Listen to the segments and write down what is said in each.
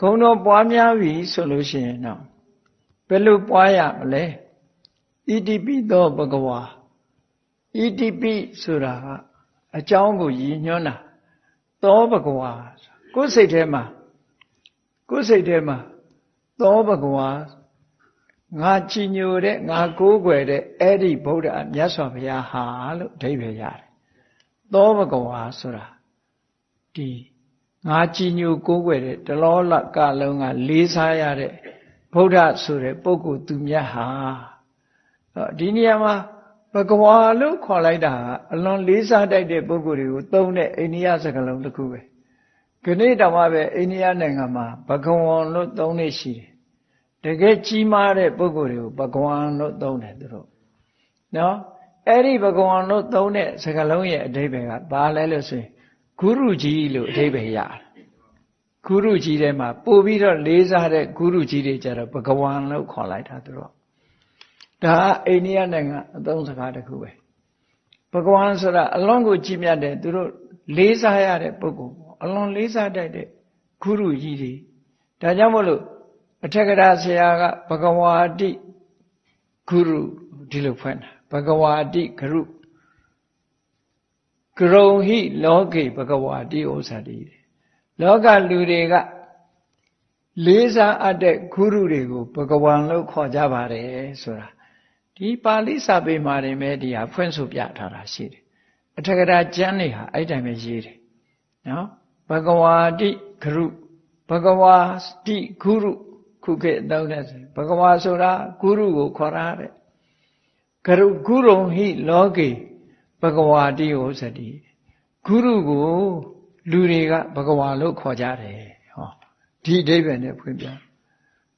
ဂုံတော်ပွားများပြီဆိုလို့ရှိရင်တော့ဘယ်လိုပွားရမလဲဣတိပိသောဘဂဝါဣတိပိဆိုတာအကြောင်းကိုရည်ညွှန်းတာသောဘဂဝါကိုယ်စိတ်ထဲမှာကိုယ်စိတ်ထဲမှာသောဘဂဝါငါချီညိုတဲ့ငါကိုးကွယ်တဲ့အဲ့ဒီဗုဒ္ဓမြတ်စွာဘုရားဟာလို့အဓိပ္ပာယ်ရတယ်သောဘဂဝါဆိုတာဒီ ငါကြည်ညိုကိုးကွယ်တဲ့တလောလကလုံးကလေးစားရတဲ့ဗုဒ္ဓဆိုတဲ့ပုဂ္ဂိုလ်သူမြတ်ဟာဒီနေရာမှာဘဂဝါလို့ခေါ်လိုက်တာအလွန်လေးစားတိုက်တဲ့ပုဂ္ဂိုလ်တွေကိုသုံးတဲ့အိန္ဒိယစကားလုံးတစ်ခုပဲခဏတောင်မှပဲအိန္ဒိယနိုင်ငံမှာဘဂဝံလို့သုံးနေရှိတယ်တကယ်ကြီးမားတဲ့ပုဂ္ဂိုလ်တွေကိုဘဂဝံလို့သုံးတယ်သူတို့နော်အဲ့ဒီဘဂဝံလို့သုံးတဲ့စကားလုံးရဲ့အဓိပ္ပာယ်ကဘာလဲလို့ဆိုရင် ဂုရုကြီးလို့အဓိပ္ပာယ်ရတယ်ဂုရုကြီးထဲမှာပို့ပြီးတော့လေးစားတဲ့ဂုရုကြီးတွေကြတော့ဘဂဝံလို့ခေါ်လိုက်တာသူတို့ဒါအိန္ဒိယနိုင်ငံအသုံးစကားတစ်ခုပဲဘဂဝံဆိုတာအလွန်ကိုကြည်မြတ်တယ်သူတို့လေးစားရတဲ့ပုဂ္ဂိုလ်အလွန်လေးစားတတ်တဲ့ဂုရုကြီးတွေဒါကြောင့်မို့လို့အထက်ကရာဆရာကဘဂဝါတိဂုရုဒီလိုဖွင့်တာဘဂဝါတိဂရု ကရုံဟိလောကေဘဂဝါတိဥစ္စာတိလောကလူတွေကလေးစားအပ်တဲ့ဂုရုတွေကိုဘဂဝံလို့ခေါ်ကြပါတယ်ဆိုတာဒီပါဠိစာပေမှာနေမဲ့ဒီဟာဖွင့်ဆိုပြထားတာရှိတယ်အထက်ကရာကျမ်းတွေဟာအဲ့တိုင်းပဲရေးတယ်နော်ဘဂဝါတိဂရုဘဂဝါတိဂုရုခုခေတ်အသုံးနဲ့ဘဂဝါဆိုတာဂုရုကိုခေါ်ရတဲ့ဂရုဂုရုံဟိလောကေ ဘဂဝါတိဟောစတိဂုရုကိုလူတွေကဘဂဝါလို့ခေါ်ကြတယ်ဟောဒီအဓိပ္ပာယ်နဲ့ဖွင့်ပြ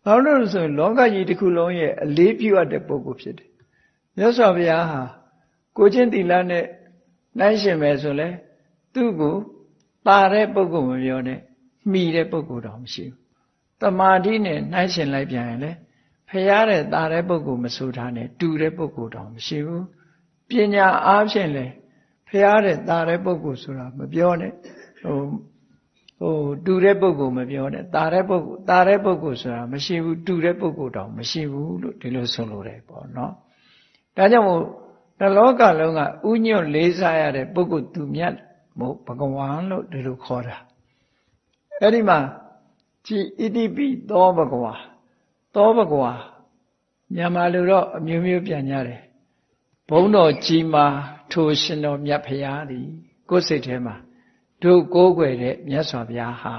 ဘာလို့လဲဆိုရင်လောကကြီးတစ်ခုလုံးရဲ့အလေးပြုအပ်တဲ့ပုဂ္ဂိုလ်ဖြစ်တယ်မြတ်စွာဘုရားဟာကိုချင်းတိလနဲ့နိုင်ရှင်မယ်ဆိုလဲသူ့ကိုပါတဲ့ပုဂ္ဂိုလ်မပြောနဲ့မှီတဲ့ပုဂ္ဂိုလ်တော့မရှိဘူးတမာတိနဲ့နှိုင်းရှင်လိုက်ပြန်ရင်လေဖရားတဲ့ตาတဲ့ပုဂ္ဂိုလ်မဆိုထားနဲ့တူတဲ့ပုဂ္ဂိုလ်တော့မရှိဘူး ပညာအားဖြင့်လေဖရားတဲ့ตาတဲ့ပုဂ္ဂိုလ်ဆိုတာမပြောနဲ့ဟိုဟိုတူတဲ့ပုဂ္ဂိုလ်မပြောနဲ့ตาတဲ့ပုဂ္ဂိုလ်ตาတဲ့ပုဂ္ဂိုလ်ဆိုတာမရှိဘူးတူတဲ့ပုဂ္ဂိုလ်တော့မရှိဘူးလို့ဒီလိုဆိုလိုတယ်ပေါ့နော်ဒါကြောင့်မို့တလောကလုံးကဥညွတ်လေးစားရတဲ့ပုဂ္ဂိုလ်သူမြတ်မို့ဘဂဝါလို့ဒီလိုခေါ်တာအဲ့ဒီမှာကြည်ဣတိပိသောဘဂဝါသောဘဂဝါမြန်မာလူတော့အမျိုးမျိုးပြန်ကြတယ် ဘုံတော်ကြီးမာထိုရှင်တော်မြတ်ဖရာသည် ကိုယ်စိတ်ထဲမှာတို့ကိုးကွယ်တဲ့မြတ်စွာဘုရားဟာ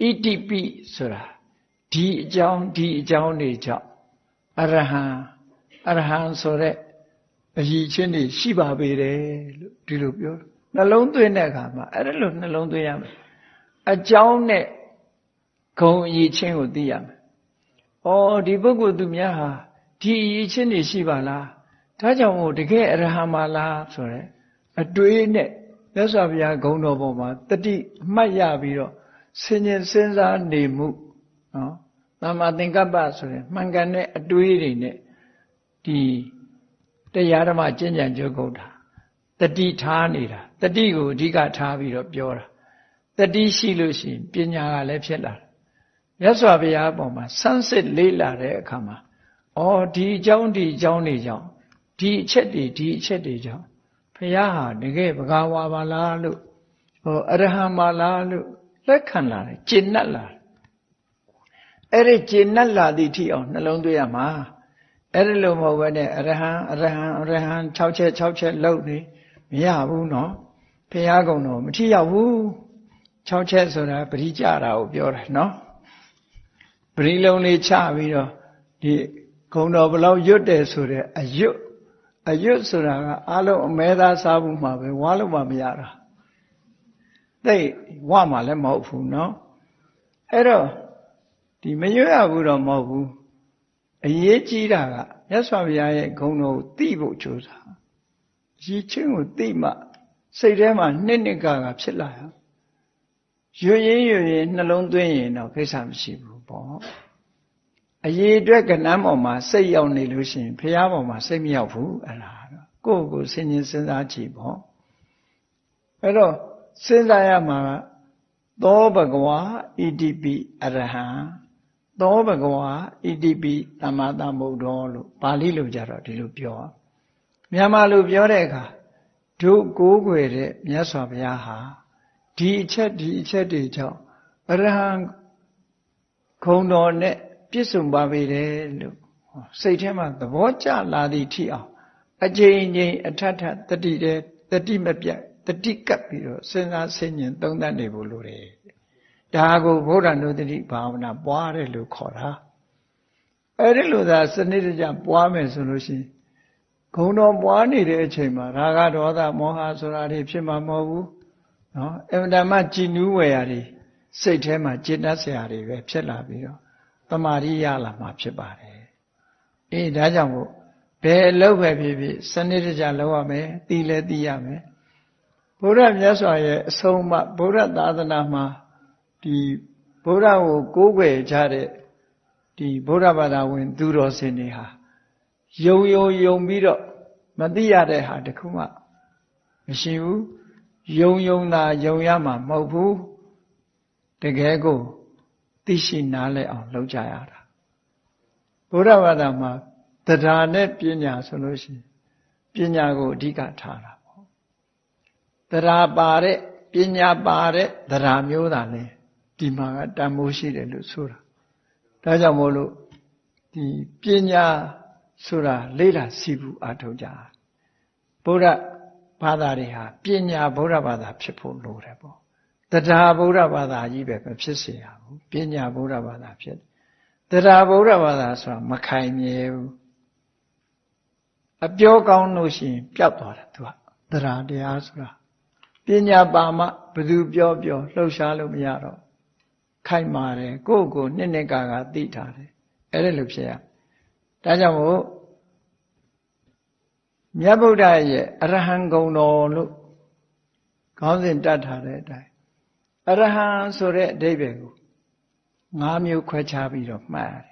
ဣတိပိဆိုတာဒီအကြောင်းဒီအကြောင်းတွေကြောင့်အရဟံအရဟံဆိုတဲ့အည်ချင်းတွေရှိပါပေတယ်လို့ဒီလိုပြောနှလုံးသွင်းတဲ့အခါမှာအဲ့ဒါလို့နှလုံးသွင်းရမယ်အကြောင်းနဲ့ဂုံအည်ချင်းကိုသိရမယ်။ဩဒီပုဂ္ဂိုလ်သူများဟာဒီအည်ချင်းတွေရှိပါလား။ ဒါကြောင့်မို့တကယ်အရဟံမလားဆိုရဲအတွေးနဲ့မြတ်စွာဘုရားဂုံတော်ပေါ်မှာတတိမှတ်ရပြီးတော့ဆင်ញင်စဉ်းစားနေမှုနော်။သမ္မာသင်္ကပ္ပဆိုရင်မှန်ကန်တဲ့အတွေးတွေနဲ့ဒီတရားဓမ္မကျင့်ကြံကြုတ်ကုန်တာတတိထားနေတာတတိကိုအဓိကထားပြီးတော့ပြောတာတတိရှိလို့ရှိရင်ပညာကလည်းဖြစ်လာတယ်မြတ်စွာဘုရားအပေါ်မှာဆန်းစစ်လေးလာတဲ့အခါမှာဩဒီအကြောင်းဒီအကြောင်းတွေကြောင့် ဒီအချက်တွေဒီအချက်တွေကြောင့်ဘုရားဟာတကယ်ဘဂဝါပါလားလို့ဟောအရဟံပါလားလို့လက်ခံလာတယ်ကျင့်납လာအဲ့ဒီကျင့်납လာသည့်ထိအောင်နှလုံးသွင်းရမှာအဲ့ဒီလိုမဟုတ်ဘဲနဲ့အရဟံအရဟံအရဟံ6ချက်6ချက်လုံးနေမရဘူးနော်ဘုရားကုံတော်မထီရောက်ဘူး6ချက်ဆိုတာပရိကြတာကိုပြောတာနော်ပရိလုံးလေးချပြီးတော့ဒီဂုံတော်ဘလောက်ရွတ်တယ်ဆိုတဲ့အရွတ် အရွတ်ဆိုတာကအလုံးအမဲသားစားဘူးမှာပဲဝါလို့မှမရတာသိဝမှာလည်းမဟုတ်ဘူးเนาะအဲ့တော့ဒီမရွတ်ရဘူးတော့မဟုတ်ဘူးအရေးကြီးတာကမြတ်စွာဘုရားရဲ့ဂုံတော်ကိုသိဖို့ကြိုးစားရည်ချင်းကိုသိမှစိတ်ထဲမှာနှစ်နှစ်ကကဖြစ်လာရရွရင်ရွရင်နှလုံးသွင်းရင်တော့ကိစ္စမရှိဘူးပေါ့ အရေးအတွက်ကဏ္ဍပေါ်မှာစိတ်ရောက်နေလို့ရှိရင်ဖះပေါ်မှာစိတ်မရောက်ဘူးအဲ့ဒါတော့ကိုယ့်ကိုယ်စဉ်းကျင်စဉ်းစားကြည့်ပေါ့အဲ့တော့စဉ်းစားရမှာသောဘဂဝါဣတိပိအရဟံသောဘဂဝါဣတိပိသမ္မာသမ္ဗုဒ္ဓောလို့ပါဠိလိုကြတော့ဒီလိုပြောမြန်မာလိုပြောတဲ့အခါတို့ကိုးကွယ်တဲ့မြတ်စွာဘုရားဟာဒီအချက်ဒီအချက်တွေကြောင့်အရဟံခုံတော်နဲ့ ပြည့်စုံပါပေတယ်လို့စိတ်ထဲမှာသဘောကျလာသည့်ထိအောင်အကျဉ်းချင်းအထထတတိတဲ့တတိမပြတ်တတိကပ်ပြီးတော့စဉ်းစားဆင်ញင်သုံးသပ်နေဖို့လိုတယ်ဒါကိုဗုဒ္ဓနုတ္တိဘာဝနာပွားတယ်လို့ခေါ်တာအဲ့ဒီလိုသာစနစ်တကျပွားမယ်ဆိုလို့ရှိရင်ဂုံတော်ပွားနေတဲ့အချိန်မှာရာဂဒေါသမောဟဆိုတာတွေဖြစ်မှာမဟုတ်ဘူးနော်အမှန်တမ်းကြည်နူးဝယ်ရာတွေစိတ်ထဲမှာจิตတတ်စရာတွေပဲဖြစ်လာပြီးတော့ တမာရိရလာမှာဖြစ်ပါတယ်အေးဒါကြောင့်မို့ဘယ်အလုပ်ပဲဖြစ်ဖြစ်စနစ်တကျလုပ်ရမယ်သိလဲသိရမယ်ဘုရားမြတ်စွာရဲ့အဆုံးအမဘုရားသာသနာမှာဒီဘုရားကိုကိုးကွယ်ကြတဲ့ဒီဘုရားဘာသာဝင် သူတော်စင်တွေဟာယုံယုံယုံပြီးတော့မသိရတဲ့ဟာတခုမှမရှိဘူးယုံယုံသာယုံရမှာမဟုတ်ဘူးတကယ်ကို သိရှိနားလည်အောင်လုပ်ကြရတာဘုရားဘာသာမှာတရားနဲ့ပညာဆိုလို့ရှိရင်ပညာကိုအဓိကထားတာပေါ့တရားပါတဲ့ပညာပါတဲ့တရားမျိုးသာလဲဒီမှာကတန်မိုးရှိတယ်လို့ဆိုတာဒါကြောင့်မို့လို့ဒီပညာဆိုတာလေးလာစီဘူးအထောက်ကြဘုရားဘာသာတွေဟာပညာဘုရားဘာသာဖြစ်ဖို့လိုတယ်ပေါ့ တရားဗုဒ္ဓဘာသာကြီးပဲမဖြစ်စေရဘူးပညာဗုဒ္ဓဘာသာဖြစ်တရားဗုဒ္ဓဘာသာဆိုတာမခိုင်မြဲဘူးအပြောကောင်းလို့ရှိရင်ပျောက်သွားတယ်သူကတရားတရားဆိုတာပညာပါမဘသူပြောပြောလှုပ်ရှားလို့မရတော့ခိုင်မာတယ်ကိုယ့်ကိုနှစ်နှစ်ကာကသိထားတယ်အဲ့ဒါလိုဖြစ်ရဒါကြောင့်မို့မြတ်ဗုဒ္ဓရဲ့အရဟံဂုံတော်လို့ခေါင်းစဉ်တတ်ထားတဲ့အတိုင်း အရဟံဆိုတဲ့အဓိပ္ပာယ်ကို၅မျိုးခွဲခြားပြီးတော့မှတ်ရတယ်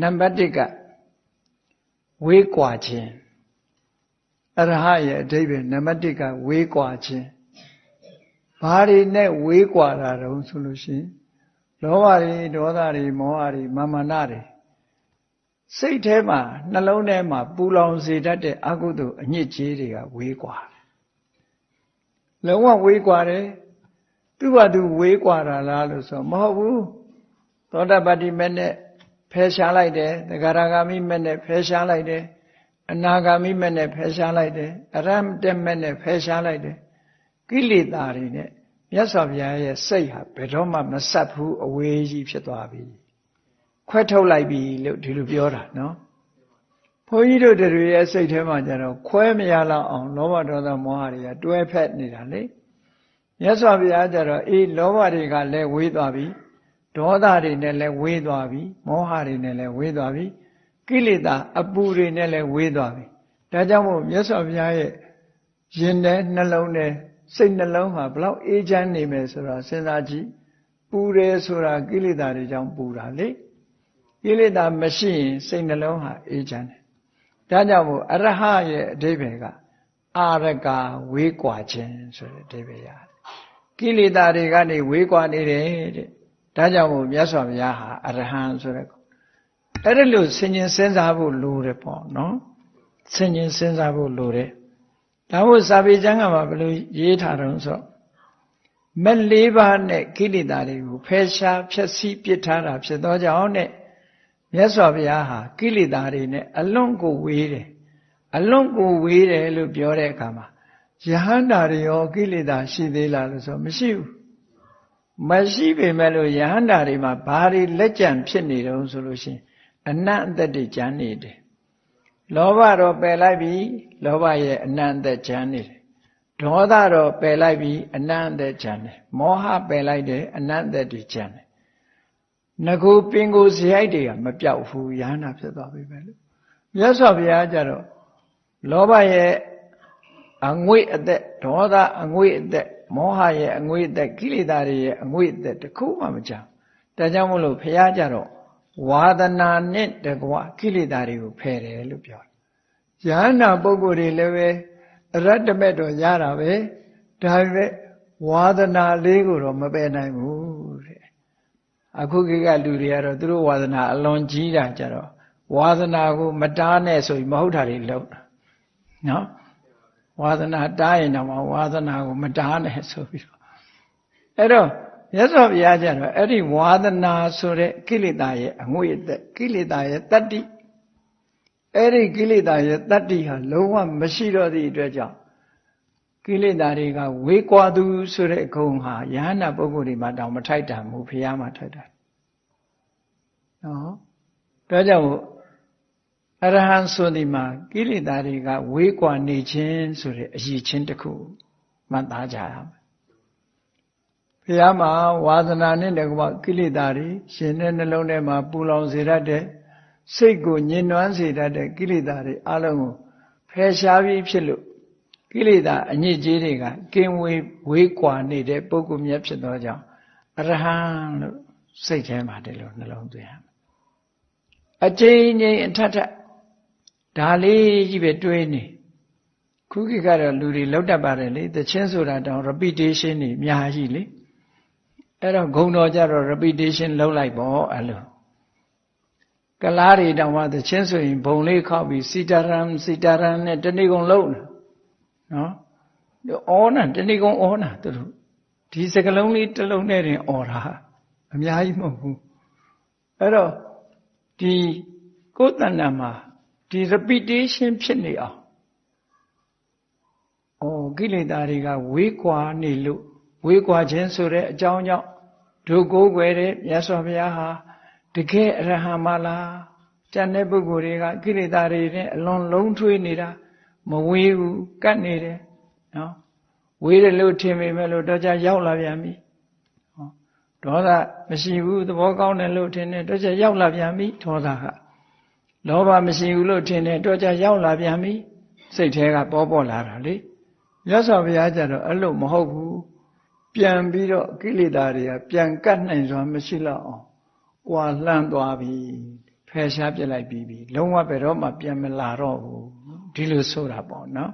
နံပါတ်1ကဝေးကွာခြင်းအရဟရဲ့အဓိပ္ပာယ်နံပါတ်1ကဝေးကွာခြင်းဘာတွေနဲ့ဝေးကွာတာတုံးဆိုလို့ရှိရင်လောဘတွေဒေါသတွေမောဟတွေမာမနတွေစိတ်ထဲမှာနှလုံးထဲမှာပူလောင်စေတတ်တဲ့အကုသိုလ်အညစ်အကြေးတွေကဝေးကွာတယ်လုံးဝဝေးကွာတယ် သူ့ဘာသူဝေးကွာတာလားလို့ဆိုမဟုတ်ဘူးသောတာပတ္တိမဲ့နဲ့ဖယ်ရှားလိုက်တယ်သဂရဂါမိမဲ့နဲ့ဖယ်ရှားလိုက်တယ်အနာဂါမိမဲ့နဲ့ဖယ်ရှားလိုက်တယ်အရဟံတက်မဲ့နဲ့ဖယ်ရှားလိုက်တယ်ကိလေသာတွေနဲ့မြတ်စွာဘုရားရဲ့စိတ်ဟာဘယ်တော့မှမဆက်ဘူးအဝေးကြီးဖြစ်သွားပြီခွဲထုတ်လိုက်ပြီလို့ဒီလိုပြောတာနော်ဘုန်းကြီးတို့တွေရဲ့စိတ်ထဲမှာကျတော့ခွဲမရလောက်အောင်လောဘဒေါသမောဟတွေကတွဲဖက်နေတာလေ မြတ်စွာဘုရားကျတော့အေးလောဘတွေကလည်းဝေးသွားပြီဒေါသတွေနဲ့လည်းဝေးသွားပြီမောဟတွေနဲ့လည်းဝေးသွားပြီကိလေသာအပူတွေနဲ့လည်းဝေးသွားပြီဒါကြောင့်မို့မြတ်စွာဘုရားရဲ့ရင်ထဲနှလုံးထဲစိတ်နှလုံးဟာဘလောက်အေးချမ်းနေမယ်ဆိုတာစဉ်းစားကြည့်ပူတယ်ဆိုတာကိလေသာတွေကြောင့်ပူတာလေကိလေသာမရှိရင်စိတ်နှလုံးဟာအေးချမ်းတယ်ဒါကြောင့်မို့အရဟရဲ့အဓိပ္ပာယ်ကအာရကဝေးကွာခြင်းဆိုတဲ့အဓိပ္ပာယ်ရတယ် ကိလေသာတွေကနေဝေးကွာနေတယ်တဲ့ဒါကြောင့်မို့မြတ်စွာဘုရားဟာအရဟံဆိုတဲ့အဲ့ဒါလို့ဆင်ញင်စဉ်းစားဖို့လိုတယ်ပေါ့နော်ဆင်ញင်စဉ်းစားဖို့လိုတယ်ဒါမို့စာပေကျမ်းကမှာဘယ်လိုရေးထားတုံးဆိုမက်လေးပါးနဲ့ကိလေသာတွေကိုဖယ်ရှားဖျက်ဆီးပစ်ထားတာဖြစ်သောကြောင့်နဲ့မြတ်စွာဘုရားဟာကိလေသာတွေနဲ့အလွန်ကိုဝေးတယ်အလွန်ကိုဝေးတယ်လို့ပြောတဲ့အခါမှာ ယဟန္တာတွေရောကိလေသာရှိသေးလားလို့ဆိုမရှိဘူးမရှိပေမဲ့လို့ယဟန္တာတွေမှာဘာတွေလက်ကြံဖြစ်နေတုံးဆိုလို့ရှိရင်အနတ်အသက်တွေကြမ်းနေတယ်လောဘတော့ပယ်လိုက်ပြီလောဘရဲ့အနတ်အသက်ကြမ်းနေတယ်ဒေါသတော့ပယ်လိုက်ပြီအနတ်အသက်ကြမ်းတယ်မောဟပယ်လိုက်တယ်အနတ်အသက်တွေကြမ်းတယ်ငကူပင်ကိုဇယိုက်တွေကမပြောက်ဘူးယဟန္တာဖြစ်သွားပြီပဲလို့မြတ်စွာဘုရားကြတော့လောဘရဲ့ အငွေ့အသက်ဒေါသအငွေ့အသက်မောဟရဲ့အငွေ့အသက်ကိလေသာတွေရဲ့အငွေ့အသက်တခုမှမကြဒါကြောင့်မို့လို့ဘုရားကြတော့ဝါဒနာနဲ့တကွာကိလေသာတွေကိုဖယ်တယ်လို့ပြောတယ်ယဟန္တာပုဂ္ဂိုလ်တွေလည်းပဲရတ္တမဲ့တော့ရတာပဲဒါပေမဲ့ဝါဒနာလေးကိုတော့မပယ်နိုင်ဘူးတဲ့အခုခေတ်ကလူတွေကတော့သူတို့ဝါဒနာအလွန်ကြီးတာကြတော့ဝါဒနာကို မတားနဲ့ဆိုပြီးမဟုတ်တာတွေလုပ်တာနော် ဝါဒနာတားရင်တော့ဝါဒနာကိုမတားနဲ့ဆိုပြီးတော့အဲ့တော့မြတ်စွာဘုရားကျတော့အဲ့ဒီဝါဒနာဆိုတဲ့ကိလေသာရဲ့အငွေ့အသက်ကိလေသာရဲ့တတ္တိအဲ့ဒီကိလေသာရဲ့တတ္တိဟာလုံးဝမရှိတော့သည့်အတွက်ကြောင့်ကိလေသာတွေကဝေကွာသူဆိုတဲ့ဂုံဟာယဟန္တာပုဂ္ဂိုလ်တွေမှာတောင်မထိုက်တန်ဘူးဘုရားမှာထိုက်တာနော်ဒါကြောင့် အရဟံဆိုဒီမှာကိလေသာတွေကဝေကွာနေခြင်းဆိုတဲ့အရည်ချင်းတစ်ခုမှတ်သားကြရမယ်ဘုရားမှာဝါသနာနဲ့တကွကိလေသာတွေရှင်တဲ့နှလုံးထဲမှာပူလောင်စေတတ်တဲ့စိတ်ကိုညှဉ်းနှွမ်းစေတတ်တဲ့ကိလေသာတွေအလုံးကိုဖယ်ရှားပြီးဖြစ်လို့ကိလေသာအညစ်အကြေးတွေကကင်းဝေးဝေးကွာနေတဲ့ပုဂ္ဂိုလ်မြတ်ဖြစ်သောကြောင့်အရဟံလို့စိတ်ထဲမှာတည်းလို့နှလုံးသွင်းရမယ်အကျဉ်းချင်းအထက်ထက် ဒါလေးကြီးပဲတွေးနေခုခေတ်ကတော့လူတွေလောက်တတ်ပါတယ်လေသချင်းဆိုတာတောင် repetition နေအများကြီးလေအဲ့တော့ဂုံတော်ကြတော့ repetition လုပ်လိုက်ပေါ့အဲ့လိုကလားတွေတောင်မှသချင်းဆိုရင်ဘုံလေးခောက်ပြီးစီတာရန်စီတာရန်နဲ့တဏိကုံလုံးနော်အောနာတဏိကုံအောနာသူတို့ဒီစကလုံးလေးတစ်လုံးနဲ့တင်အော်တာအများကြီးမဟုတ်ဘူးအဲ့တော့ဒီကိုယ်တဏ္ဍာမှာ ဒီ repetition ဖြစ်နေအောင်ဩကိလေသာတွေကဝေးကွာနေလို့ဝေးကွာခြင်းဆိုတဲ့အကြောင်းကြောင့်ဒုကိုးကွယ်တဲ့မြတ်စွာဘုရားဟာတကယ်အရဟံမလားတန်တဲ့ပုဂ္ဂိုလ်တွေကကိလေသာတွေနဲ့အလွန်လုံးထွေးနေတာမဝေးဘူးကတ်နေတယ်နော်ဝေးတယ်လို့ထင်ပေမဲ့လို့တော့ကြရောက်လာပြန်ပြီဒေါသမရှိဘူးသဘောကောင်းတယ်လို့ထင်တယ်တော့ကြရောက်လာပြန်ပြီဒေါသက လောဘမရှိဘူးလို့ထင်တယ်တော့ကြရောက်လာပြန်ပြီစိတ်ထဲကပေါ်ပေါ်လာတာလေမြတ်စွာဘုရားကျတော့အဲ့လိုမဟုတ်ဘူးပြန်ပြီးတော့ကိလေသာတွေကပြန်ကတ်နိုင်စွာမရှိတော့အောင်ကွာလှမ်းသွားပြီဖယ်ရှားပြစ်လိုက်ပြီးပြီလုံးဝဘယ်တော့မှပြန်မလာတော့ဘူးဒီလိုဆိုတာပေါ့နော်